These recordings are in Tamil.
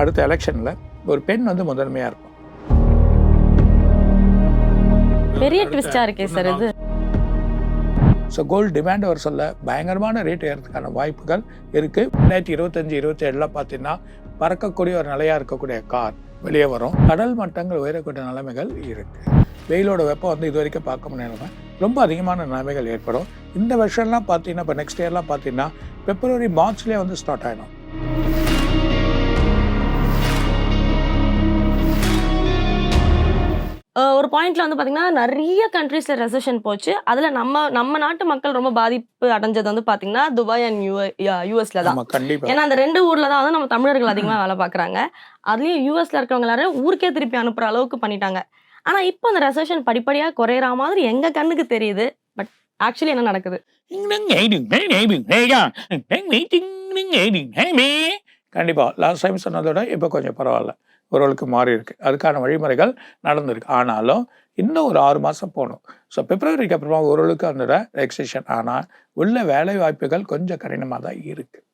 அடுத்த எலெக்ஷனில் ஒரு பெண் வந்து முதன்மையாக இருக்கும். பெரிய ட்விஸ்டா இருக்கே சார் இது. ஸோ கோல்டு டிமாண்ட் வர சொல்ல பயங்கரமான ரேட் ஏறதுக்கான வாய்ப்புகள் இருக்குது ரெண்டாயிரத்தி இருபத்தஞ்சி இருபத்தேழில் பார்த்தீங்கன்னா பறக்கக்கூடிய ஒரு நிலையாக இருக்கக்கூடிய கார் வெளியே வரும். கடல் மட்டங்கள் உயரக்கூடிய நிலைமைகள் இருக்குது வெயிலோட வெப்பம் வந்து இது வரைக்கும் பார்க்க முடியாம ரொம்ப அதிகமான நிலைமைகள் ஏற்படும். இந்த வருஷம்லாம் பார்த்தீங்கன்னா இப்போ நெக்ஸ்ட் இயர்லாம் பார்த்தீங்கன்னா பிப்ரவரி மார்ச்லேயே வந்து ஸ்டார்ட் ஆகிடும் ஒரு பாயிண்ட்ல வந்து பாத்தீங்கன்னா நிறைய கண்ட்ரீஸ்ல ரெசெஷன் போச்சு அதுல நம்ம நம்ம நாட்டு மக்கள் ரொம்ப பாதிப்பு அடைஞ்சது வந்து பாத்தீங்கன்னா துபாய் அண்ட் யூ யூஎஸ்ல தான் ஏன்னா அந்த ரெண்டு ஊர்ல தான் வந்து நம்ம தமிழர்கள் அதிகமா வேலை பார்க்கறாங்க அதுலயும் யூஎஸ்ல இருக்கவங்க எல்லாரும் ஊருக்கே திருப்பி அனுப்புற அளவுக்கு பண்ணிட்டாங்க ஆனா இப்போ அந்த ரெசெஷன் படிப்படியா குறையற மாதிரி எங்க கண்ணுக்கு தெரியுது பட் ஆக்சுவலி என்ன நடக்குது கண்டிப்பாக லாஸ்ட் டைம் சொன்னதோட இப்போ கொஞ்சம் பரவாயில்ல ஓரளவுக்கு மாறி இருக்கு. அதுக்கான வழிமுறைகள் நடந்திருக்கு. ஆனாலும் இன்னும் ஒரு ஆறு மாதம் போகணும். ஸோ பிப்ரவரிக்கு அப்புறமா ஓரளவுக்கு அந்த ரெக்ஸேஷன் ஆனால் உள்ள வேலை வாய்ப்புகள் கொஞ்சம் கடினமாக தான் இருக்குது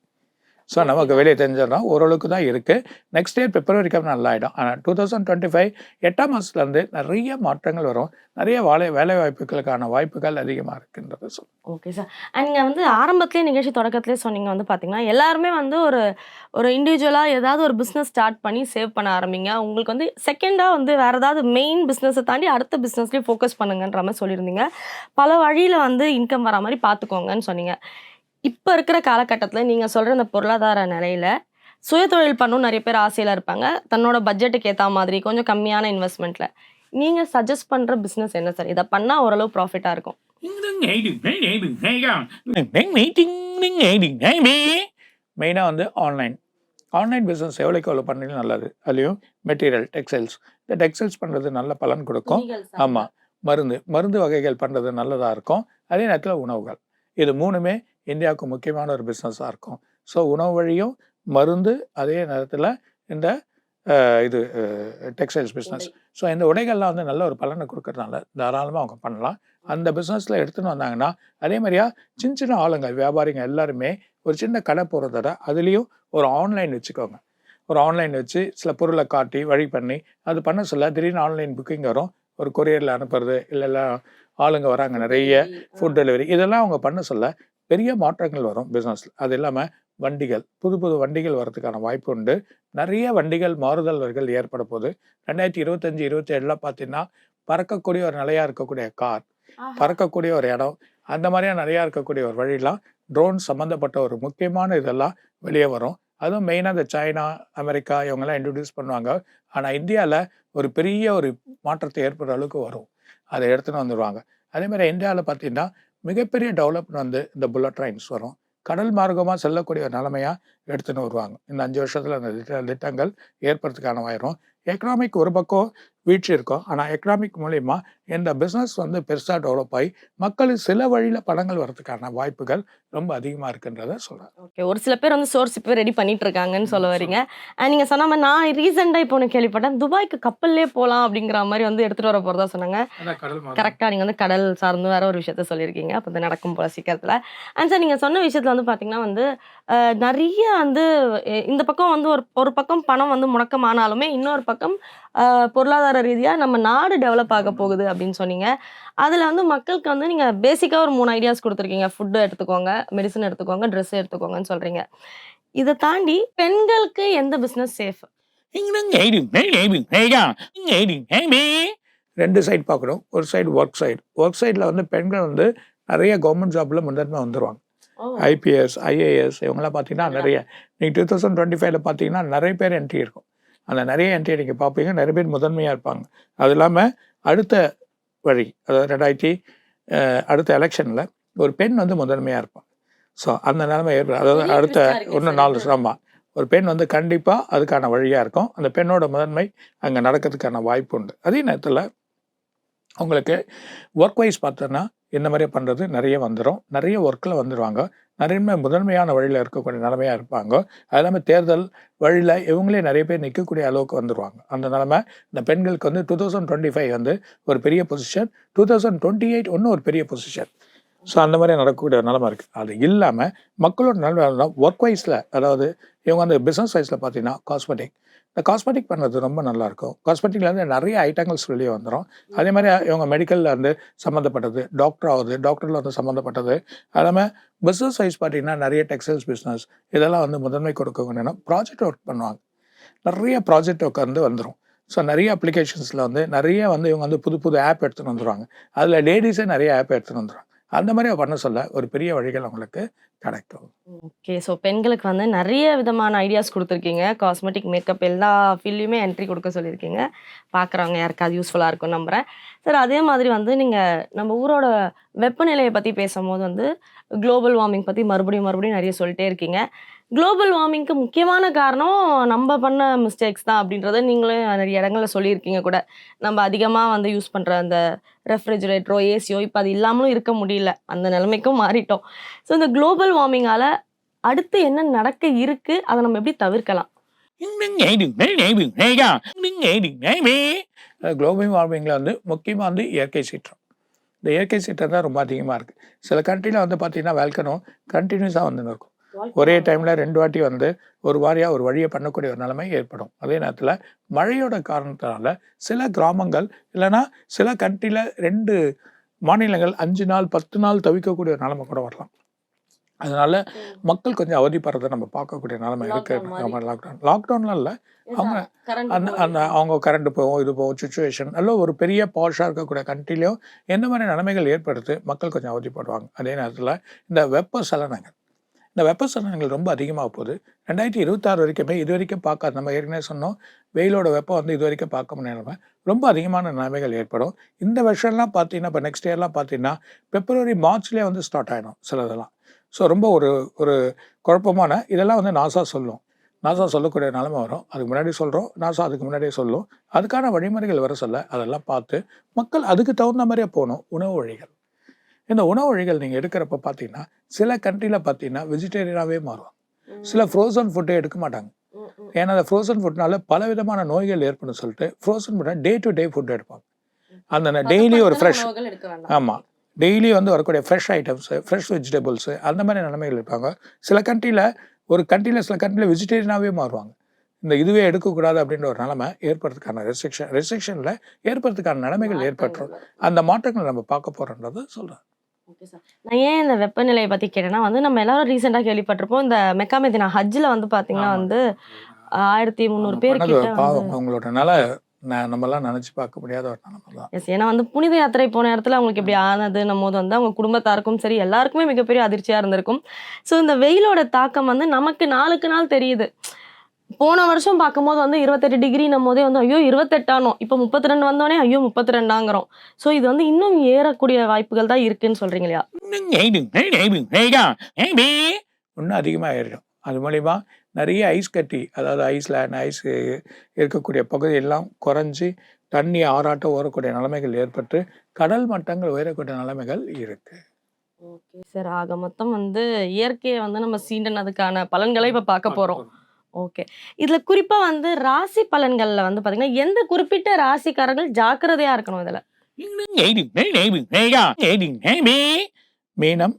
ஸோ நமக்கு வெளியே தெரிஞ்சிடறோம் ஓரளவுக்கு தான் இருக்குது நெக்ஸ்ட் இயர் பிப்ரவரிக்கு அப்புறம் நல்லா ஆகிடும் ஆனால் டூ தௌசண்ட் டுவெண்ட்டி ஃபைவ் எட்டாம் மாதத்துலேருந்து நிறைய மாற்றங்கள் வரும். நிறைய வேலை வேலை வாய்ப்புகளுக்கான வாய்ப்புகள் அதிகமாக இருக்குன்றது சொல்லுங்கள் ஓகே சார் அண்ட் நீங்கள் வந்து ஆரம்பத்திலே நிகழ்ச்சி தொடக்கத்திலே சொன்னீங்க வந்து பார்த்தீங்கன்னா எல்லாருமே வந்து ஒரு ஒரு இண்டிவிஜுவலாக ஏதாவது ஒரு பிஸ்னஸ் ஸ்டார்ட் பண்ணி சேவ் பண்ண ஆரம்பிங்க. உங்களுக்கு வந்து செகண்டாக வந்து வேறு ஏதாவது மெயின் பிஸ்னஸை தாண்டி அடுத்த பிஸ்னஸ்லேயும் ஃபோக்கஸ் பண்ணுங்கன்ற மாதிரி சொல்லியிருந்தீங்க. பல வழியில் வந்து இன்கம் வர மாதிரி பார்த்துக்கோங்கன்னு சொன்னீங்க. இப்போ இருக்கிற காலகட்டத்தில் நீங்கள் சொல்கிற இந்த பொருளாதார நிலையில் சுயதொழில் பண்ணணும் நிறைய பேர் ஆசையில் இருப்பாங்க. தன்னோட பட்ஜெட்டுக்கு ஏற்ற மாதிரி கொஞ்சம் கம்மியான இன்வெஸ்ட்மெண்ட்டில் நீங்கள் சஜஸ்ட் பண்ணுற பிஸ்னஸ் என்ன சார் இதை பண்ணால் ஓரளவு ப்ராஃபிட்டாக இருக்கும். மெயினாக வந்து ஆன்லைன் ஆன்லைன் பிஸ்னஸ் எவ்வளோக்கு எவ்வளோ பண்ணி நல்லது. அதுலேயும் மெட்டீரியல் டெக்ஸ்டைல்ஸ் இந்த டெக்ஸ்டைல்ஸ் பண்ணுறது நல்ல பலன் கொடுக்கும். ஆமா. மருந்து மருந்து வகைகள் பண்ணுறது நல்லதாக இருக்கும். அதே நேரத்தில் உணவுகள். இது மூணுமே இந்தியாவுக்கு முக்கியமான ஒரு பிஸ்னஸாக இருக்கும். ஸோ உணவு வழியும் மருந்து அதே நேரத்தில் இந்த இது டெக்ஸ்டைல்ஸ் பிஸ்னஸ் ஸோ இந்த உடைகள்லாம் வந்து நல்ல ஒரு பலனை கொடுக்கறதுனால தாராளமாக அவங்க பண்ணலாம். அந்த பிஸ்னஸில் எடுத்துன்னு வந்தாங்கன்னா அதே மாதிரியா சின்ன சின்ன ஆளுங்க வியாபாரிங்க எல்லாருமே ஒரு சின்ன கடை போகிறத அதுலேயும் ஒரு ஆன்லைன் வச்சுக்கோங்க. ஒரு ஆன்லைன் வச்சு சில பொருளை காட்டி வழி பண்ணி அது பண்ண சொல்ல திடீர்னு ஆன்லைன் புக்கிங் வரும். ஒரு கொரியரில் அனுப்புறது இல்லை ஆளுங்க வராங்க நிறைய ஃபுட் டெலிவரி இதெல்லாம் அவங்க பண்ண சொல்ல பெரிய மாற்றங்கள் வரும் பிஸ்னஸில் அது இல்லாமல் வண்டிகள் புது புது வண்டிகள் வரதுக்கான வாய்ப்பு உண்டு. நிறைய வண்டிகள் மாறுதல்கள் ஏற்பட போகுது. ரெண்டாயிரத்தி இருபத்தஞ்சி இருபத்தி ஏழில் பார்த்தீங்கன்னா பறக்கக்கூடிய ஒரு நிலையாக இருக்கக்கூடிய கார் பறக்கக்கூடிய ஒரு இடம் அந்த மாதிரியா நிறையா இருக்கக்கூடிய ஒரு வழிலாம் ட்ரோன் சம்மந்தப்பட்ட ஒரு முக்கியமான இதெல்லாம் வெளியே வரும். அதுவும் மெயினாக இந்த சைனா அமெரிக்கா இவங்கெல்லாம் இன்ட்ரடியூஸ் பண்ணுவாங்க. ஆனால் இந்தியாவில் ஒரு பெரிய ஒரு மாற்றத்தை ஏற்படுற அளவுக்கு வரும். அதை எடுத்துன்னு வந்துடுவாங்க அதே மாதிரி இந்தியாவில் பார்த்தீங்கன்னா மிகப்பெரிய டெவலப்மெண்ட் வந்து இந்த புல்லட் ட்ரெயின்ஸ் வரும். கடல் மார்க்கமாக செல்லக்கூடிய நிலைமையாக எடுத்துன்னு வருவாங்க. இந்த அஞ்சு வருஷத்தில் அந்த திட்ட திட்டங்கள் ஏற்படுறதுக்கான வாயிரும் எக்கனாமிக் ஒரு பக்கம் வீழ்ச்சி இருக்கும். ஆனால் எக்கனாமிக் மூலயமா இந்த பிஸ்னஸ் வந்து பெருசாக டெவலப் ஆகி மக்களுக்கு சில வழியில் பணங்கள் வரதுக்கான வாய்ப்புகள் ரொம்ப அதிகமாக இருக்குன்றத சொல்கிறேன் ஓகே ஒரு சில பேர் வந்து சோர்ஸ் இப்போ ரெடி பண்ணிட்டு இருக்காங்கன்னு சொல்ல வரீங்க அண்ட் நீங்க சொன்ன மாதிரி நான் ரீசெண்டாக இப்போ ஒன்று கேள்விப்பட்டேன். துபாய்க்கு கப்பல்லே போகலாம் அப்படிங்கிற மாதிரி வந்து எடுத்துட்டு வர போறதா சொன்னாங்க. கரெக்டாக நீங்கள் வந்து கடல் சார்ந்து வேற ஒரு விஷயத்த சொல்லியிருக்கீங்க. அப்போ இது நடக்கும் போல சீக்கிரத்தில். அண்ட் சார் நீங்கள் சொன்ன விஷயத்தில் வந்து பார்த்தீங்கன்னா வந்து நிறைய வந்து இந்த பக்கம் வந்து ஒரு ஒரு பக்கம் பணம் வந்து முடக்கமானாலுமே இன்னொரு பக்கம் பொருளாதார ரீதியாக நம்ம நாடு டெவலப் ஆக போகுது அப்படின்னு சொன்னீங்க. அதில் வந்து மக்களுக்கு வந்து நீங்கள் பேசிக்காக ஒரு மூணு ஐடியாஸ் கொடுத்துருக்கீங்க. ஃபுட்டு எடுத்துக்கோங்க மெடிசன் எடுத்துக்கோங்க ட்ரெஸ் எடுத்துக்கோங்கன்னு சொல்கிறீங்க இதை தாண்டி பெண்களுக்கு எந்த பிஸ்னஸ் சேஃப் ரெண்டு சைடு பார்க்கணும். ஒரு சைடு ஒர்க் சைடு ஒர்க் சைடில் வந்து பெண்கள் வந்து நிறைய கவர்மெண்ட் ஜாப்பில் முதன்மை வந்துருவாங்க. ஐபிஎஸ் ஐஏஎஸ் இவங்கெல்லாம் பார்த்தீங்கன்னா நிறைய. நீங்கள் டூ தௌசண்ட் டுவெண்ட்டி ஃபைவ்ல பார்த்தீங்கன்னா நிறைய பேர் என்ட்ரி இருக்கும். அந்த நிறைய என்ட்ரி நீங்கள் பார்ப்பீங்க. நிறைய பேர் முதன்மையாக இருப்பாங்க. அது இல்லாமல் அடுத்த வழி. அதாவது ரெண்டாயிரத்தி அடுத்த எலெக்ஷனில் ஒரு பெண் வந்து முதன்மையாக இருப்பாங்க. ஸோ அந்த நிலைமை ஏற்படும் அதாவது அடுத்த sir நாலு. ஆமாம் ஒரு பெண் வந்து கண்டிப்பாக அதுக்கான வழியாக இருக்கும். அந்த பெண்ணோட முதன்மை அங்கே நடக்கிறதுக்கான வாய்ப்பு உண்டு. அதே நேரத்தில் உங்களுக்கு ஒர்க் வைஸ் பார்த்தோன்னா இந்த மாதிரி பண்ணுறது நிறைய வந்துடும் நிறைய ஒர்க்கில் வந்துடுவாங்க நிறைய முதன்மையான வழியில் இருக்கக்கூடிய நிலைமையாக இருப்பாங்க. அது இல்லாமல் தேர்தல் வழியில் இவங்களே நிறைய பேர் நிற்கக்கூடிய அளவுக்கு வந்துடுவாங்க அந்த நிலமை இந்த பெண்களுக்கு வந்து டூ தௌசண்ட் டுவெண்ட்டி ஃபைவ் வந்து ஒரு பெரிய position two thousand twenty eight ஒன்றும் ஒரு பெரிய பொசிஷன் ஸோ அந்த மாதிரி நடக்கக்கூடிய நிலமை இருக்குது அது இல்லாமல் மக்களோட நிலமை ஒர்க் வைஸில் அதாவது இவங்க வந்து பிஸ்னஸ் வைஸில் பார்த்தீங்கன்னா காஸ்மெட்டிக் இந்த காஸ்மெட்டிக் பண்ணுறது ரொம்ப நல்லாயிருக்கும் காஸ்மெட்டிக்லேருந்து நிறைய ஐட்டங்கள்ஸ் வெளியே வந்துடும் அதே மாதிரி இவங்க மெடிக்கலில் வந்து சம்மந்தப்பட்டது டாக்டர் ஆகுது டாக்டரில் வந்து சம்மந்தப்பட்டது. அது இல்லாமல் பிஸ்னஸ் வைஸ் பார்த்தீங்கன்னா நிறைய டெக்ஸ்டைல்ஸ் பிஸ்னஸ் இதெல்லாம் வந்து முதன்மை கொடுக்க வேணும்னா ப்ராஜெக்ட் ஒர்க் பண்ணுவாங்க. நிறைய ப்ராஜெக்ட் ஒர்க் வந்து வந்துடும் ஸோ நிறைய அப்ளிகேஷன்ஸில் வந்து நிறைய வந்து இவங்க வந்து புது புது ஆப் எடுத்துகிட்டு வந்துடுவாங்க அதில் லேடிஸே நிறைய ஆப் எடுத்துகிட்டு வந்துடுவாங்க அந்த மாதிரி பண்ண சொல்ல. ஒரு பெரிய வழிகள் அவங்களுக்கு கிடைக்கும். ஓகே. ஸோ பெண்களுக்கு வந்து நிறைய விதமான ஐடியாஸ் கொடுத்துருக்கீங்க. காஸ்மெட்டிக் மேக்கப் எல்லா ஃபீல்டுமே என்ட்ரி கொடுக்க சொல்லியிருக்கீங்க. பார்க்குறவங்க யாருக்காவது யூஸ்ஃபுல்லாக இருக்கும் நம்புகிறேன் சார் அதே மாதிரி வந்து நீங்கள் நம்ம ஊரோட வெப்பநிலையை பற்றி பேசும்போது வந்து குளோபல் வார்மிங் பற்றி மறுபடியும் மறுபடியும் நிறைய சொல்லிட்டே இருக்கீங்க. குளோபல் வார்மிங்க்கு முக்கியமான காரணம் நம்ம பண்ண மிஸ்டேக்ஸ் தான் அப்படின்றத நீங்களும் நிறைய இடங்களில் சொல்லியிருக்கீங்க கூட. நம்ம அதிகமாக வந்து யூஸ் பண்ணுற அந்த ரெஃப்ரிஜரேட்டரோ ஏசியோ இப்போ அது இல்லாமலும் இருக்க முடியல. அந்த நிலைமைக்கும் மாறிட்டோம். ஸோ இந்த குளோபல் வார்மிங்கால் அடுத்து என்ன நடக்க இருக்குது அதை நம்ம எப்படி தவிர்க்கலாம்? குளோபல் வார்மிங்கில் வந்து முக்கியமாக வந்து இயற்கை சீற்றம். இந்த இயற்கை சீற்றம் தான் ரொம்ப அதிகமாக இருக்குது சில கண்ட்ரியில் வந்து பார்த்தீங்கன்னா வேல்கனோ கண்டினியூஸாக வந்துன்னு இருக்கும் ஒரே டைமில் ரெண்டு வாட்டி வந்து ஒரு வாரியாக ஒரு வழியை பண்ணக்கூடிய ஒரு நிலைமை ஏற்படும். அதே நேரத்தில் மழையோட காரணத்தினால சில கிராமங்கள் இல்லைன்னா சில கண்ட்ரியில் ரெண்டு மாநிலங்கள் அஞ்சு நாள் பத்து நாள் தவிக்கக்கூடிய ஒரு நிலைமை கூட வரலாம். அதனால மக்கள் கொஞ்சம் அவதிப்படுறதை நம்ம பார்க்கக்கூடிய நிலைமை இருக்கு. லாக்டவுன் லாக்டவுன்லாம் இல்லை. அவங்க அந்த அந்த அவங்க கரண்ட் போகும் இது போகும் சுச்சுவேஷன் நல்ல ஒரு பெரிய பாஷாக இருக்கக்கூடிய கண்ட்ரிலையும் எந்த மாதிரி நிலைமைகள் ஏற்படுத்து மக்கள் கொஞ்சம் அவதிப்படுவாங்க. அதே நேரத்தில் இந்த வெப்ப சலனங்கள். இந்த வெப்பசலனங்கள் ரொம்ப அதிகமாக போகுது. ரெண்டாயிரத்தி இருபத்தாறு வரைக்குமே இது வரைக்கும் பார்க்காத. நம்ம ஏற்கனவே சொன்னோம் வெயிலோட வெப்பம் வந்து இது வரைக்கும் பார்க்க முடியாமல் ரொம்ப அதிகமான நிலைமைகள் ஏற்படும். இந்த வருஷம்லாம் பார்த்தீங்கன்னா இப்போ நெக்ஸ்ட் இயர்லாம் பார்த்தீங்கன்னா பிப்ரவரி மார்ச்லேயே வந்து ஸ்டார்ட் ஆகிடும் சிலதெல்லாம். ஸோ ரொம்ப ஒரு ஒரு குழப்பமான இதெல்லாம் வந்து நாசா சொல்லும். நாசா சொல்லக்கூடிய நிலைமை வரும். அதுக்கு முன்னாடி சொல்கிறோம் நாசா அதுக்கு முன்னாடியே சொல்லும். அதுக்கான வழிமுறைகள் வர சொல்ல அதெல்லாம் பார்த்து மக்கள் அதுக்கு தகுந்த மாதிரியே போகணும். உணவு வழிகள். இந்த உணவு வழிகள் நீங்கள் எடுக்கிறப்ப பார்த்தீங்கன்னா சில கண்ட்ரியில் பார்த்தீங்கன்னா வெஜிடேரியனாகவே மாறும் சில ஃப்ரோசன் ஃபுட்டே எடுக்க மாட்டாங்க. ஏன்னா அந்த ஃப்ரோசன் ஃபுட்னால பல விதமான நோய்கள் ஏற்படும் சொல்லிட்டு ஃப்ரோசன் ஃபுட்டை டே டு டே ஃபுட் எடுப்பாங்க. அந்த டெய்லி ஒரு ஃப்ரெஷ் ஆமாம் டெய்லி வந்து வரக்கூடிய ஃப்ரெஷ் ஐட்டம்ஸு ஃப்ரெஷ் வெஜிடபிள்ஸு அந்த மாதிரி நிலைமைகள் இருப்பாங்க சில கண்ட்ரியில் ஒரு கண்ட்ரியில் சில கண்ட்ரியில் வெஜிடேரியனாகவே மாறுவாங்க. இந்த இதுவே எடுக்கக்கூடாது அப்படின்ற ஒரு நிலைமை ஏற்படுறதுக்கான ரெஸ்ட்ரிக்ஷன் ரெஸ்ட்ரிக்ஷனில் ஏற்படுறதுக்கான நிலைமைகள் ஏற்பட்டுரும். அந்த மாற்றங்கள் நம்ம பார்க்க போகிறோன்றதை சொல்கிறேன் ஓகே சார் நான் ஏன் இந்த வெப்பநிலையை பற்றி கேட்டேன்னா வந்து நம்ம எல்லாரும் ரீசெண்டாக கேள்விப்பட்டிருப்போம் இந்த மெக்காமெதினா ஹஜ்ஜில் வந்து பார்த்தீங்கன்னா. வந்து ஆயிரத்தி முந்நூறு பேர் கிட்ட பாவம். அவங்களோட நிலை நம்மலாம் நினச்சி பார்க்க முடியாத ஒரு நிலைமை தான். எஸ் ஏன்னா வந்து புனித யாத்திரை போன இடத்துல அவங்களுக்கு இப்படி ஆனதுன்னும் போது வந்து அவங்க குடும்பத்தாருக்கும் சரி எல்லாருக்குமே மிகப்பெரிய அதிர்ச்சியாக இருந்திருக்கும். ஸோ இந்த வெயிலோட தாக்கம் வந்து நமக்கு நாளுக்கு நாள் தெரியுது. போன வருஷம் பார்க்கும்போது வந்து இருபத்தெட்டு டிகிரின்னும் போதே வந்து ஐயோ இருபத்தெட்டானோ? இப்போ முப்பத்தி ரெண்டு வந்தோடனே ஐயோ முப்பத்தி ரெண்டாங்கிறோம் ஸோ இது வந்து இன்னும் ஏறக்கூடிய வாய்ப்புகள் தான் இருக்குன்னு சொல்றீங்க இல்லையா? இன்னும் அதிகமாக ஏறிடும் அது மூலிமா நிறைய ஐஸ் கட்டி அதாவது ஐஸ்லேண்ட் ஐஸ் இருக்கக்கூடிய பகுதியெல்லாம் குறைஞ்சி தண்ணி ஆறாட்டம் ஓரக்கூடிய நிலைமைகள் ஏற்பட்டு கடல் மட்டங்கள் உயரக்கூடிய நிலைமைகள் இருக்கு. ஓகே சார் ஆக மொத்தம் வந்து இயற்கையை வந்து நம்ம சீண்டனதுக்கான பலன்களை இப்போ பார்க்க போகிறோம் ஓகே. இதில் குறிப்பாக வந்து ராசி பலன்களில் வந்து பார்த்தீங்கன்னா எந்த குறிப்பிட்ட ராசிக்காரர்கள் ஜாக்கிரதையாக இருக்கணும் இதில்? மீனம்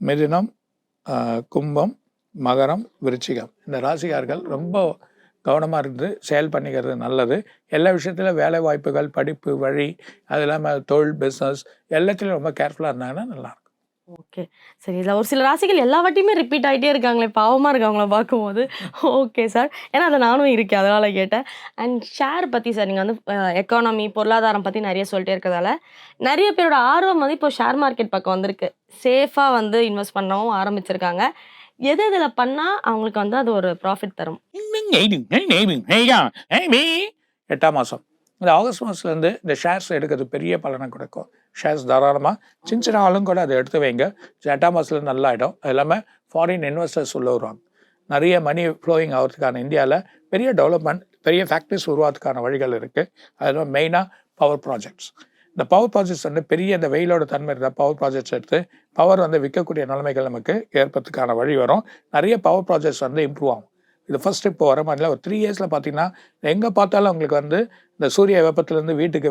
மிதுனம் கும்பம் மகரம் விருச்சிகம். இந்த ராசிகார்கள் ரொம்ப கவனமாக இருந்து செயல் பண்ணிக்கிறது நல்லது. எல்லா விஷயத்திலும் வேலை வாய்ப்புகள் படிப்பு வழி அது இல்லாமல் தொழில் பிஸ்னஸ் எல்லாத்துலேயும் ரொம்ப கேர்ஃபுல்லாக இருந்தாங்கன்னா நல்லாயிருக்கும் ஓகே சரி இதில் ஒரு சில ராசிகள் எல்லா வாட்டியுமே ரிப்பீட் ஆயிட்டே இருக்காங்களே பாவமா இருக்கு அவங்கள பார்க்கும்போது ஓகே சார் ஏன்னா அதை நானும் இருக்கேன் அதனால கேட்டேன் அண்ட் ஷேர் பத்தி சார் நீங்க வந்து எக்கானமி பொருளாதாரம் பத்தி நிறைய சொல்லிட்டே இருக்கிறதால நிறைய பேரோட ஆர்வம் வந்து இப்போ ஷேர் மார்க்கெட் பக்கம் வந்திருக்கு சேஃபா வந்து இன்வெஸ்ட் பண்ணவும் ஆரம்பிச்சிருக்காங்க எது இதுல பண்ணா அவங்களுக்கு வந்து அது ஒரு ப்ராஃபிட் தரும் எட்டாம் மாதம் இந்த ஆகஸ்ட் மாதத்துலேருந்து இந்த ஷேர்ஸ் எடுக்கிறது பெரிய பலனை கொடுக்கும். ஷேர்ஸ் தாராளமாக சின்ன சின்ன ஆளும் கூட அதை எடுத்து வைங்க. எட்டாம் மாதத்துலேருந்து நல்லா ஆகிடும் அது இல்லாமல் ஃபாரின் இன்வெஸ்டர்ஸ் உள்ள வருவாங்க நிறைய மணி ஃப்ளோயிங் ஆகிறதுக்கான இந்தியாவில் பெரிய டெவலப்மெண்ட் பெரிய ஃபேக்ட்ரிஸ் உருவாகிறதுக்கான வழிகள் இருக்குது அதில் மெயினாக பவர் ப்ராஜெக்ட்ஸ் இந்த பவர் ப்ராஜெக்ட்ஸ் வந்து பெரிய இந்த வெயிலோட தன்மை இருந்தால் பவர் ப்ராஜெக்ட்ஸ் எடுத்து பவர் வந்து விற்கக்கூடிய நிலைமைகள் நமக்கு ஏற்படுறதுக்கான வழி வரும். நிறைய பவர் ப்ராஜெக்ட்ஸ் வந்து இம்ப்ரூவ் ஆகும். இது ஃபர்ஸ்ட் இப்போ வர மாதிரிலாம் ஒரு த்ரீ இயர்ஸில் பார்த்தீங்கன்னா எங்கே பார்த்தாலும் உங்களுக்கு வந்து இந்த சூரிய வெப்பத்துலேருந்து வீட்டுக்கு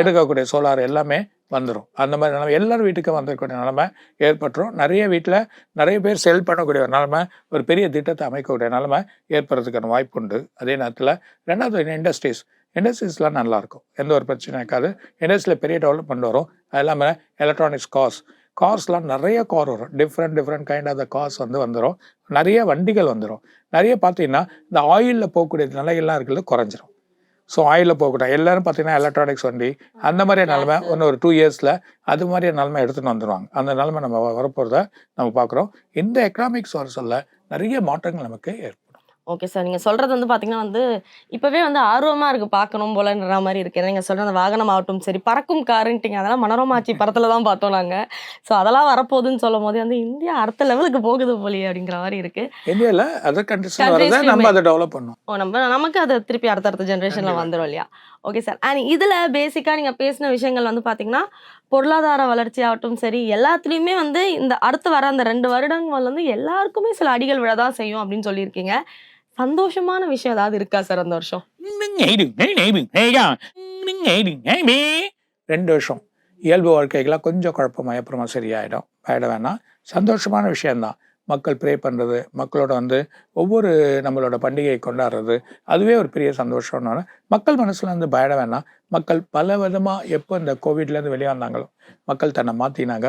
எடுக்கக்கூடிய சோலார் எல்லாமே வந்துடும் அந்த மாதிரி நிலைமை. எல்லாரும் வீட்டுக்கு வந்துடக்கூடிய நிலைமை ஏற்பட்டுரும். நிறைய வீட்டில் நிறைய பேர் செல் பண்ணக்கூடிய ஒரு நிலைமை ஒரு பெரிய திட்டத்தை அமைக்கக்கூடிய நிலைமை ஏற்படுறதுக்கான வாய்ப்பு உண்டு. அதே நேரத்தில் ரெண்டாவது இண்டஸ்ட்ரீஸ் இண்டஸ்ட்ரீஸ்லாம் நல்லாயிருக்கும் எந்த ஒரு பிரச்சனையும் இருக்காது. இண்டஸ்ட்ரியில் பெரிய டெவலப்மெண்ட் வரும். அது இல்லாமல் எலக்ட்ரானிக்ஸ் கார்ஸ் கார்ஸ்லாம் நிறைய கார் வரும். Different different kind of the cars வந்து வந்துடும் நிறைய வண்டிகள் வந்துடும் நிறைய பார்த்தீங்கன்னா இந்த ஆயிலில் போகக்கூடிய நிலைகள்லாம் இருக்கிறது குறைஞ்சிரும். ஸோ ஆயிலில் போகக்கூடாது எல்லாரும் பார்த்தீங்கன்னா எலக்ட்ரானிக்ஸ் வண்டி அந்த மாதிரியான நிலமை இன்னும் ஒரு டூ இயர்ஸில் அது மாதிரியான நிலமை எடுத்துகிட்டு வந்துடுவாங்க அந்த நிலமை நம்ம வ- வரப்போறத நம்ம பார்க்குறோம். இந்த எக்கனாமிக்ஸ் வர சொல்ல நிறைய மாற்றங்கள் நமக்கு ஏற்படும். ஓகே சார் நீங்க சொல்றது வந்து பாத்தீங்கன்னா வந்து இப்பவே வந்து ஆர்வமா இருக்கு பார்க்கணும் போலன்ற மாதிரி இருக்கு. ஏன்னா நீங்க சொல்ற அந்த வாகனம் ஆகட்டும் சரி பறக்கும் காருன்ட்டீங்க. அதெல்லாம் மனோரமாச்சி படத்துல தான் பார்த்தோம் நாங்க. ஸோ அதெல்லாம் வரப்போகுதுன்னு சொல்லும் போது வந்து இந்தியா அடுத்த லெவலுக்கு போகுது போலியே அப்படிங்கிற மாதிரி இருக்கு. இந்தியாவில் அதர் கண்ட்ரிஸில் வரதை Countries நம்ம லையுமே. அதை டெவலப் பண்ணணும் ஓ நம்ம நமக்கு அது திருப்பி அடுத்தடுத்த ஜென்ரேஷன்ல கண்டிப்பா. வந்துடும் இல்லையா? ஓகே சார் அண்ட் இதுல பேசிக்கா நீங்க பேசின விஷயங்கள் வந்து பாத்தீங்கன்னா பொருளாதார வளர்ச்சி ஆகட்டும் சரி எல்லாத்துலயுமே வந்து இந்த அடுத்து வர அந்த ரெண்டு வருடங்கள் வந்து எல்லாருக்குமே சில அடிகள் விழதான் செய்யும் அப்படின்னு சொல்லியிருக்கீங்க. சந்தோஷமான விஷயம் ஏதாவது இருக்கா சார் அந்த வருஷம்? ரெண்டு வருஷம். இயல்பு வாழ்க்கைகளாக கொஞ்சம் குழப்பமாய் அப்புறமா சரியாயிடும்? ஆயிட வேணாம். சந்தோஷமான விஷயம்தான். மக்கள் ப்ரே பண்ணுறது மக்களோட வந்து ஒவ்வொரு நம்மளோட பண்டிகையை கொண்டாடுறது அதுவே ஒரு பெரிய சந்தோஷம்னால மக்கள் மனசுல வந்து பயட வேணாம் மக்கள் பல விதமாக எப்போ இந்த கோவிட்லேருந்து வெளியே வந்தாங்களோ மக்கள் தன்னை மாற்றினாங்க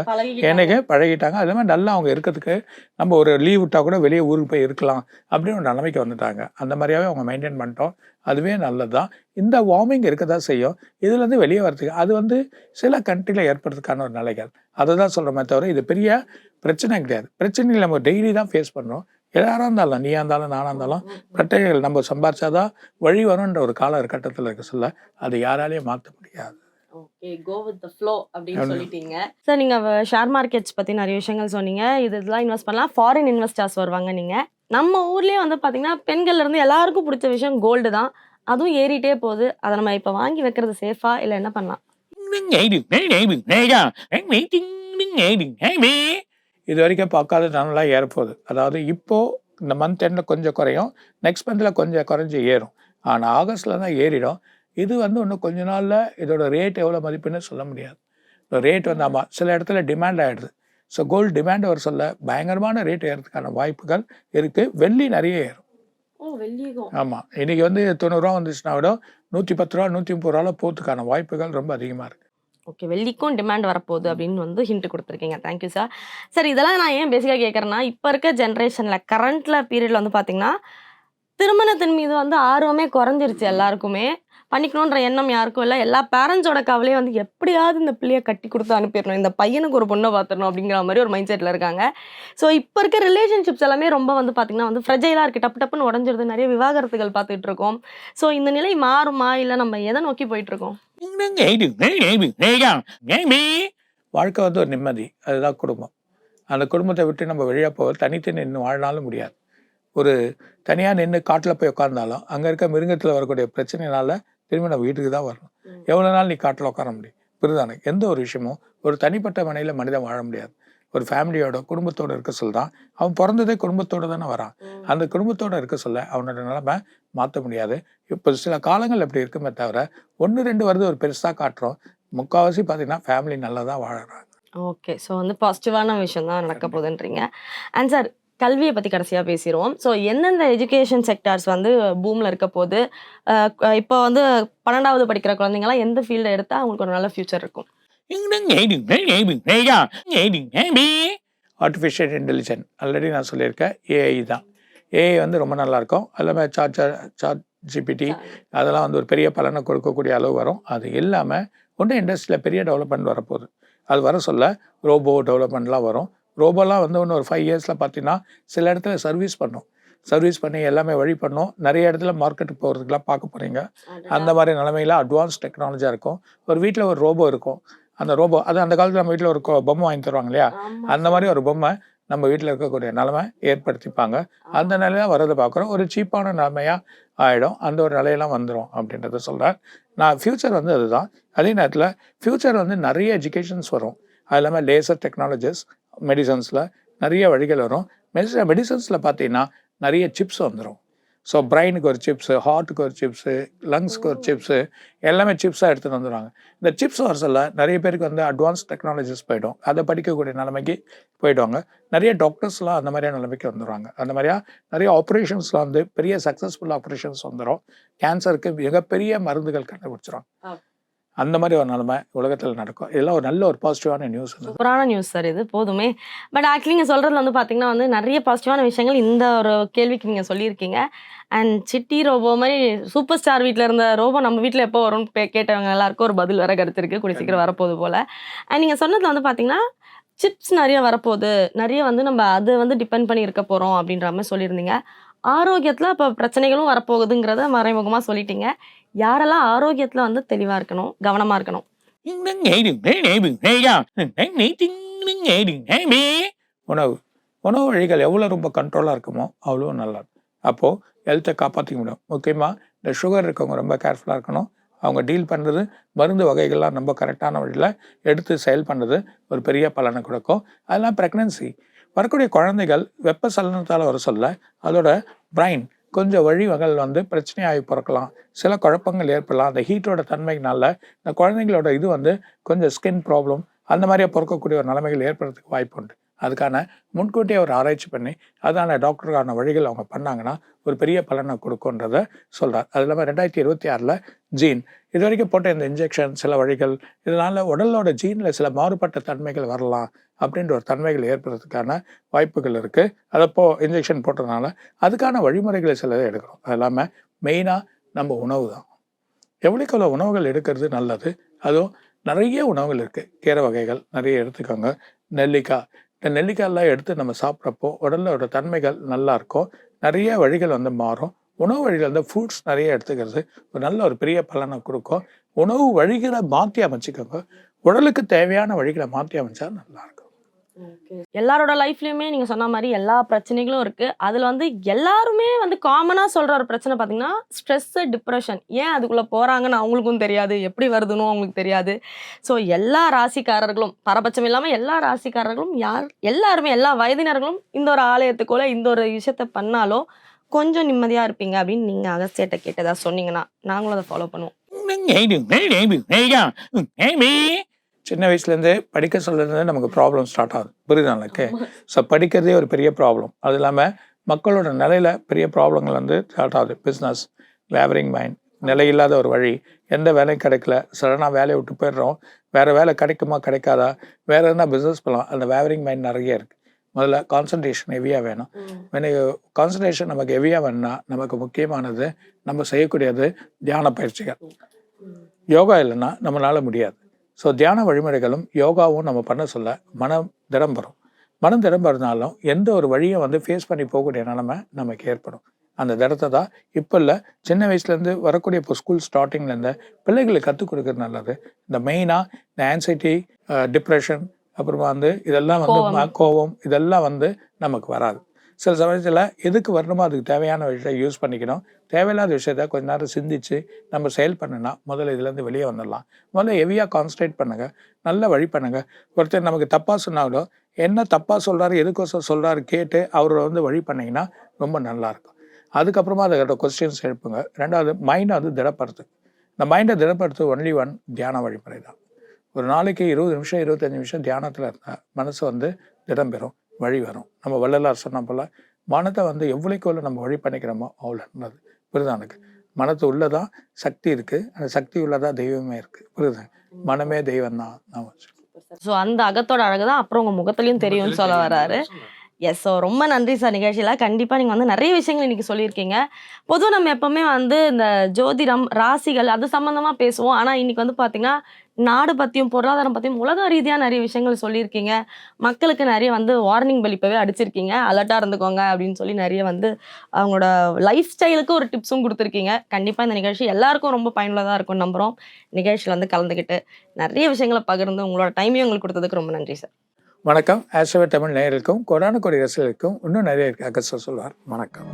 எனக்கு பழகிட்டாங்க? அதே மாதிரி நல்லா அவங்க இருக்கிறதுக்கு நம்ம ஒரு லீவ் விட்டால் கூட வெளியே ஊருக்கு போய் இருக்கலாம் அப்படின்னு ஒரு நிலைமைக்கு வந்துட்டாங்க. அந்த மாதிரியாவே அவங்க மெயின்டைன் பண்ணிட்டோம். அதுவே நல்லது? தான் இந்த வார்மிங் இருக்க தான் செய்யும்? இதுலேருந்து வெளியே வரதுக்கு அது வந்து சில கண்ட்ரியில் ஏற்படுறதுக்கான ஒரு நிலைகள். அதை தான் சொல்கிறோமே தவிர இது பெரிய பிரச்சனை கிடையாது. பிரச்சனைகள் நம்ம டெய்லி தான் ஃபேஸ் பண்ணுறோம் யாராக இருந்தாலும் நீயா இருந்தாலும் நானாக இருந்தாலும் பிரச்சனைகள் நம்ம சம்பாரிச்சாதான் வழி வரும்ன்ற ஒரு கால கட்டத்தில் இருக்க சொல்ல அது யாராலையும் மாற்ற முடியாது. Okay go with the flow அப்படின்னு. சொல்லிட்டீங்க. சார் நீங்க ஷேர் மார்க்கெட்ஸ் பத்தி நிறைய விஷயங்கள் சொன்னீங்க. இது இதெல்லாம் இன்வெஸ்ட் பண்ணலாம். ஃபாரின் இன்வெஸ்டர்ஸ் வருவாங்க நீங்க. நம்ம ஊர்லயே வந்து பாத்தீங்கன்னா பெண்கள்ல இருந்து எல்லாருக்கும் பிடிச்ச விஷயம் கோல்டு தான். அதுவும் ஏறிட்டே போகுது. அதை நம்ம இப்ப வாங்கி வைக்கிறது சேஃபா இல்ல என்ன பண்ணலாம்? இது வரைக்கும் பார்க்காத நல்லா ஏறப்போகுது. அதாவது இப்போ இந்த மந்த் எண்டில் கொஞ்சம் குறையும். நெக்ஸ்ட் மந்தில் கொஞ்சம் குறைஞ்சி ஏறும். ஆனால் ஆகஸ்டில் தான் ஏறிடும். இது வந்து இன்னும் கொஞ்ச நாளில் இதோட ரேட் எவ்வளோ மதிப்புன்னு சொல்ல முடியாது. இந்த ரேட் வந்து ஆமாம் சில இடத்துல டிமாண்ட் ஆகிடுது ஸோ கோல்டு டிமாண்ட் வர சொல்ல பயங்கரமான ரேட் ஏறதுக்கான வாய்ப்புகள் இருக்குது வெள்ளி நிறைய ஏறும். ஆமாம் இன்றைக்கி வந்து தொண்ணூறுரூவா வந்துச்சுன்னா கூட நூற்றி பத்து ரூபா நூற்றி முப்பது ரூபாவில் போகிறதுக்கான வாய்ப்புகள் ரொம்ப அதிகமாக இருக்குது ஓகே வெள்ளிக்கும் டிமாண்ட் வரப்போகுது அப்படின்னு வந்து ஹிண்ட் கொடுத்துருக்கீங்க. தேங்க்யூ சார் சார் இதெல்லாம் நான் ஏன் பேசிக்காக கேட்குறேன்னா இப்போ இருக்க ஜென்ரேஷனில் கரண்ட்ல பீரியடில் வந்து பார்த்தீங்கன்னா திருமணத்தின் மீது வந்து ஆர்வமே குறைஞ்சிருச்சு எல்லாருக்குமே. பண்ணிக்கணுன்ற எண்ணம் யாருக்கும் இல்லை. எல்லா பேரண்ட்ஸோட கவலையும் வந்து எப்படியாவது இந்த பிள்ளையை கட்டி கொடுத்து அனுப்பிடணும். இந்த பையனுக்கு ஒரு பொண்ணை பார்த்துடணும் அப்படிங்கிற மாதிரி ஒரு மைண்ட் செட்டில் இருக்காங்க. ஸோ இப்போ இருக்க ரிலேஷன்ஷிப்ஸ் எல்லாமே ரொம்ப வந்து பார்த்திங்கன்னா வந்து ஃப்ரெஜைலாக இருக்குது டப்பு டப்புன்னு உடஞ்சிருது. நிறைய விவாகரத்துகள் பார்த்துட்டு இருக்கோம். ஸோ இந்த நிலை மாறுமா இல்லை நம்ம எதை நோக்கி போயிட்டுருக்கோம் வாழ்க்கை வந்து ஒரு நிம்மதி. அதுதான் குடும்பம். அந்த குடும்பத்தை விட்டு நம்ம வெளியே போக தனித்து நின்று வாழ்னாலும் முடியாது. ஒரு தனியாக நின்று காட்டில் போய் உட்காந்தாலும் அங்கே இருக்க மிருகத்தில் வரக்கூடிய பிரச்சனைனால திரும்பி நம்ம வீட்டுக்கு தான் வரணும். எவ்வளோ நாள் நீ காட்டில் உட்கார முடியும்? புரிதானே? எந்த ஒரு விஷயமும் ஒரு தனிப்பட்ட மனையில் மனிதன் வாழ முடியாது. ஒரு ஃபேமிலியோட குடும்பத்தோட இருக்க சொல்றான் அவன் பிறந்ததே குடும்பத்தோட தானே வரான். அந்த குடும்பத்தோட இருக்க சொல்ல அவனோட நிலைமை மாற்ற முடியாது. இப்போ சில காலங்கள் எப்படி இருக்குமே தவிர ஒன்று ரெண்டு வருது ஒரு பெருசாக காட்டுறோம். முக்கால்வாசி பார்த்தீங்கன்னா ஃபேமிலி நல்லா தான் வாழறாங்க. ஓகே. ஸோ வந்து பாசிட்டிவான விஷயம் தான் நடக்க போகுதுன்றீங்க. அண்ட் சார் கல்வியை பற்றி கடைசியாக பேசிடுவோம் ஸோ எந்தெந்த எஜுகேஷன் செக்டார்ஸ் வந்து பூமில் இருக்க போது இப்போ வந்து பன்னெண்டாவது படிக்கிற குழந்தைங்கலாம் எந்த ஃபீல்டை எடுத்தால் அவங்களுக்கு ஒரு நல்ல ஃபியூச்சர் இருக்கும் ஆர்டிஃபிஷியல் இன்டெலிஜென்ட் ஆல்ரெடி நான் சொல்லியிருக்கேன் ஏஐ தான் ஏஐ வந்து ரொம்ப நல்லா இருக்கும் எல்லாமே சாட் சாட் ஜிபிடி அதெல்லாம் வந்து ஒரு பெரிய பலனை கொடுக்கக்கூடிய அளவு வரும் அது இல்லாமல் ஒன்றும் இண்டஸ்ட்ரியில் பெரிய டெவலப்மெண்ட் வரப்போகுது அது வர சொல்ல ரோபோ டெவலப்மெண்ட்லாம் வரும் ரோபோலாம் வந்து இன்னும் ஒரு ஃபைவ் இயர்ஸில் பார்த்தீங்கன்னா சில இடத்துல சர்வீஸ் பண்ணும். சர்வீஸ் பண்ணி எல்லாமே வழி பண்ணும். நிறைய இடத்துல மார்க்கெட்டுக்கு போகிறதுக்குலாம் பார்க்க போகிறீங்க அந்த மாதிரி நிலமையில அட்வான்ஸ் டெக்னாலஜியாக இருக்கும். ஒரு வீட்டில் ஒரு ரோபோ இருக்கும். அந்த ரோபோ அது அந்த காலத்தில் நம்ம வீட்டில் ஒரு பொம்மை வாங்கி தருவாங்க இல்லையா? அந்த மாதிரி ஒரு பொம்மை நம்ம வீட்டில் இருக்கக்கூடிய நிலைமை ஏற்படுத்திப்பாங்க. அந்த நிலையில வரதை பார்க்குறோம். ஒரு சீப்பான நிலைமையாக ஆகிடும் அந்த ஒரு நிலையெல்லாம் வந்துடும் அப்படின்றத சொல்கிறேன் நான் ஃப்யூச்சர் வந்து அதுதான். அதே நேரத்தில் ஃப்யூச்சர் வந்து நிறைய எஜுகேஷன்ஸ் வரும். அது இல்லாமல் லேசர் டெக்னாலஜிஸ் மெடிசன்ஸில் நிறைய வழிகள் வரும். மெடிச மெடிசன்ஸில் பார்த்தீங்கன்னா நிறைய சிப்ஸ் வந்துடும் ஸோ பிரெயினுக்கு ஒரு சிப்ஸு ஹார்ட்டுக்கு ஒரு சிப்ஸு லங்ஸ்க்கு ஒரு சிப்ஸு எல்லாமே சிப்ஸாக எடுத்துகிட்டு வந்துடுவாங்க இந்த சிப்ஸ் வர சொல்ல நிறைய பேருக்கு வந்து அட்வான்ஸ் டெக்னாலஜிஸ் போயிடும். அதை படிக்கக்கூடிய நிலைமைக்கு போயிடுவாங்க. நிறைய டாக்டர்ஸ்லாம் அந்த மாதிரியான நிலைமைக்கு வந்துடுவாங்க அந்த மாதிரியா நிறைய ஆப்ரேஷன்ஸ்லாம் வந்து பெரிய சக்ஸஸ்ஃபுல் ஆப்ரேஷன்ஸ் வந்துடும் கேன்சருக்கு மிகப்பெரிய மருந்துகள் கண்டுபிடிச்சிரும். அந்த மாதிரி ஒரு நிலைமை உலகத்தில் நடக்கும். இதெல்லாம் ஒரு நல்ல ஒரு பாசிட்டிவான நியூஸ் சூப்பரான நியூஸ் சார் இது. போதுமே. பட் ஆக்சுவலி நீங்கள் சொல்கிறதுல வந்து பார்த்தீங்கன்னா வந்து நிறைய பாசிட்டிவான விஷயங்கள் இந்த ஒரு கேள்விக்கு நீங்கள் சொல்லியிருக்கீங்க. அண்ட் சிட்டி ரோபோ மாதிரி சூப்பர் ஸ்டார் வீட்டில் இருந்த ரோபோ நம்ம வீட்டில் எப்போ வரும்னு கேட்டவங்க எல்லாருக்கும் ஒரு பதில் வர கருத்து இருக்குது கூடிய சீக்கிரம் வரப்போகுது போல். அண்ட் நீங்கள் சொன்னதில் வந்து பார்த்தீங்கன்னா சிப்ஸ் நிறைய வரப்போகுது. நிறைய வந்து நம்ம அதை வந்து டிபெண்ட் பண்ணி இருக்க போகிறோம் அப்படின்ற மாதிரி சொல்லியிருந்தீங்க. ஆரோக்கியத்தில் இப்போ பிரச்சனைகளும் வரப்போகுதுங்கிறத மறைமுகமாக சொல்லிட்டீங்க. யாரெல்லாம் ஆரோக்கியத்தில் வந்து தெளிவாக இருக்கணும் கவனமாக இருக்கணும்? உணவு. உணவு வழிகள் எவ்வளோ ரொம்ப கண்ட்ரோலாக இருக்குமோ அவ்வளோ நல்லா அப்போது ஹெல்த்தை காப்பாற்றிக்க முடியும். முக்கியமாக இந்த சுகர் இருக்கவங்க ரொம்ப கேர்ஃபுல்லாக இருக்கணும். அவங்க டீல் பண்ணுறது மருந்து வகைகள்லாம் ரொம்ப கரெக்டான வழியில் எடுத்து செயல் பண்ணுறது ஒரு பெரிய பலனை கொடுக்கும். அதெல்லாம் ப்ரெக்னன்சி வரக்கூடிய குழந்தைகள் வெப்ப சலனத்தால் வர சொல்ல அதோட பிரைன் கொஞ்சம் வழிவகல் வந்து பிரச்சனையாகி பிறக்கலாம். சில குழப்பங்கள் ஏற்படலாம். அந்த ஹீட்டோட தன்மைனால இந்த குழந்தைங்களோட இது வந்து கொஞ்சம் ஸ்கின் ப்ராப்ளம் அந்த மாதிரியே பிறக்கக்கூடிய ஒரு நிலைமைகள் ஏற்படுறதுக்கு வாய்ப்பு உண்டு அதுக்கான முன்கூட்டியே ஒரு ஆராய்ச்சி பண்ணி அதான டாக்டருக்கான வழிகள் அவங்க பண்ணாங்கன்னா ஒரு பெரிய பலனை கொடுக்குன்றத சொல்கிறார் அது இல்லாமல் ரெண்டாயிரத்தி இருபத்தி ஆறில் ஜீன் இது வரைக்கும் போட்ட இந்த இன்ஜெக்ஷன் சில வழிகள் இதனால் உடலோட ஜீனில் சில மாறுபட்ட தன்மைகள் வரலாம். அப்படின்ற ஒரு தன்மைகள் ஏற்படுறதுக்கான வாய்ப்புகள் இருக்குது அதப்போ இன்ஜெக்ஷன் போட்டதுனால அதுக்கான வழிமுறைகளை சிலதை எடுக்கிறோம். அது இல்லாமல் மெயினாக நம்ம உணவு தான். எவ்வளோக்கு எவ்வளோ உணவுகள் எடுக்கிறது நல்லது? அதுவும் நிறைய உணவுகள் இருக்குது கீரை வகைகள் நிறைய எடுத்துக்கோங்க. நெல்லிக்காய். இந்த நெல்லிக்காயெல்லாம் எடுத்து நம்ம சாப்பிட்றப்போ உடலோட தன்மைகள் நல்லாயிருக்கும் நிறைய வழிகள் வந்து மாறும். உணவு வழிகள் வந்து ஃப்ரூட்ஸ் நிறைய எடுத்துக்கிறது ஒரு நல்ல ஒரு பெரிய பலனை கொடுக்கும். உணவு வழிகளை மாற்றி அமைச்சிக்கோங்க. உடலுக்கு தேவையான வழிகளை மாற்றி அமைச்சா நல்லாயிருக்கும் எல்லாரோட லைஃப்லயுமே நீங்க சொன்ன மாதிரி எல்லா பிரச்சனைகளும் இருக்கு. அதுல வந்து எல்லாருமே வந்து காமனா சொல்ற ஒரு பிரச்சனை பாத்தீங்கன்னா ஸ்ட்ரெஸ் டிப்ரெஷன் ஏன் அதுக்குள்ள போறாங்கன்னு அவங்களுக்கும் தெரியாது. எப்படி வருதுன்னு அவங்களுக்கு தெரியாது. ஸோ எல்லா ராசிக்காரர்களும் பரபட்சம் இல்லாம எல்லா ராசிக்காரர்களும் யார் எல்லாருமே எல்லா வயதினர்களும் இந்த ஒரு ஆலயத்துக்குள்ள இந்த ஒரு விஷயத்த பண்ணாலும் கொஞ்சம் நிம்மதியா இருப்பீங்க அப்படின்னு நீங்க அகஸ்தியத்தை கேட்டதா சொன்னீங்கன்னா நாங்களும் அதை ஃபாலோ பண்ணுவோம். சின்ன வயசுலேருந்தே படிக்க சொல்றது நமக்கு ப்ராப்ளம் ஸ்டார்ட் ஆகுது. புரியுதா எனக்கு? ஸோ படிக்கிறதே ஒரு பெரிய ப்ராப்ளம் அது இல்லாமல் மக்களோட நிலையில் பெரிய ப்ராப்ளங்கள் வந்து ஸ்டார்ட் ஆகுது. பிஸ்னஸ் லேபரிங் மைண்ட் நிலையில்லாத ஒரு வழி. எந்த வேலையும் கிடைக்கல. சடனாக வேலையை விட்டு போயிடுறோம். வேறு வேலை கிடைக்குமா கிடைக்காதா? வேறு எதுனா பிஸ்னஸ் பண்ணலாம் அந்த வேவரிங் மைண்ட் நிறைய இருக்குது முதல்ல கான்சன்ட்ரேஷன் ஹெவியாக வேணும். கான்சன்ட்ரேஷன் நமக்கு ஹெவியாக வேணும்னா நமக்கு முக்கியமானது நம்ம செய்யக்கூடியது தியான பயிற்சிகள். யோகா இல்லைன்னா நம்மளால முடியாது. ஸோ தியான வழிமுறைகளும் யோகாவும் நம்ம பண்ண சொல்ல மனம் திடம் பெறும் மனம் திடம் பெறனாலும் எந்த ஒரு வழியை வந்து ஃபேஸ் பண்ணி போகக்கூடிய நிலைமை நமக்கு ஏற்படும். அந்த திடத்தை தான் இப்போ இல்லை சின்ன வயசுலேருந்து வரக்கூடிய இப்போ ஸ்கூல் ஸ்டார்டிங்லேருந்து பிள்ளைகளுக்கு கற்றுக் கொடுக்கறது நல்லது. இந்த மெயினாக இந்த ஆன்சைட்டி டிப்ரெஷன் அப்புறமா வந்து இதெல்லாம் வந்து கோவம். ம- கோவம் இதெல்லாம் வந்து நமக்கு வராது. சில சமயத்தில் எதுக்கு வரணுமோ அதுக்கு தேவையான விஷயத்தை யூஸ் பண்ணிக்கணும். தேவையில்லாத விஷயத்த கொஞ்ச நேரம் சிந்திச்சு நம்ம செயல் பண்ணுனா முதல்ல இதுலேருந்து வெளியே வந்துடலாம். முதல்ல ஹெவியாக கான்சன்ட்ரேட் பண்ணுங்கள் நல்ல வழி பண்ணுங்கள் ஒருத்தர் நமக்கு தப்பாக சொன்னாலும் என்ன தப்பாக சொல்கிறாரு எதுக்கோசம் சொல்கிறாரு கேட்டு அவரை வந்து வழி பண்ணிங்கன்னா ரொம்ப நல்லா இருக்கும். அதுக்கப்புறமா அதோட கொஸ்டின்ஸ் எழுப்புங்க. ரெண்டாவது மைண்டை வந்து திடப்படுத்து இந்த மைண்டை திடப்படுத்து ஒன்லி ஒன் தியான வழிமுறை தான். ஒரு நாளைக்கு இருபது நிமிஷம் இருபத்தஞ்சி நிமிஷம் தியானத்தில் இருந்தால் மனசு வந்து திடம் பெறும் வழி வரும். நம்ம வள்ளலார் சொன்ன போல் மனத்தை வந்து எவ்வளோக்கு எவ்வளோ நம்ம வழி பண்ணிக்கிறோமோ அவ்வளோ நல்லது. புரியுதா எனக்கு? மனத்து உள்ளதான் சக்தி இருக்குது அந்த சக்தி உள்ளதா தெய்வமே இருக்குது புரியுதா? மனமே தெய்வம் தான் நான் ஸோ அந்த அகத்தோட அழகு தான் அப்புறம் உங்க முகத்துலயும் தெரியும்னு சொல்ல வராரு. எஸ் ஸோ ரொம்ப நன்றி சார் நிகழ்ச்சியில். கண்டிப்பாக நீங்கள் வந்து நிறைய விஷயங்கள் இன்னைக்கு சொல்லியிருக்கீங்க. பொதுவாக நம்ம எப்பவுமே வந்து இந்த ஜோதிடம் ராசிகள் அது சம்மந்தமாக பேசுவோம். ஆனால் இன்னைக்கு வந்து பார்த்தீங்கன்னா நாடு பற்றியும் பொருளாதாரம் பற்றியும் உலக ரீதியாக நிறைய விஷயங்கள் சொல்லியிருக்கீங்க. மக்களுக்கு நிறைய வந்து வார்னிங் பலிப்பவே அடிச்சிருக்கீங்க. அலர்ட்டாக இருந்துக்கோங்க அப்படின்னு சொல்லி நிறைய வந்து அவங்களோட லைஃப் ஸ்டைலுக்கு ஒரு டிப்ஸும் கொடுத்துருக்கீங்க. கண்டிப்பாக இந்த நிகழ்ச்சி எல்லாருக்கும் ரொம்ப பயனுள்ளதாக இருக்கும் நம்புகிறோம் நிகழ்ச்சியில் வந்து கலந்துக்கிட்டு நிறைய விஷயங்களை பகிர்ந்து உங்களோட டைமையும் உங்களுக்கு கொடுத்ததுக்கு ரொம்ப நன்றி சார் வணக்கம். ஆஸ்ட்ரவே தமிழ் நேயர்களுக்கும் கொரோனா கொடி ரசிகர்களுக்கும் இன்னும் நிறைய இருக்கு அகஸ்டர் சொல்வார். வணக்கம்.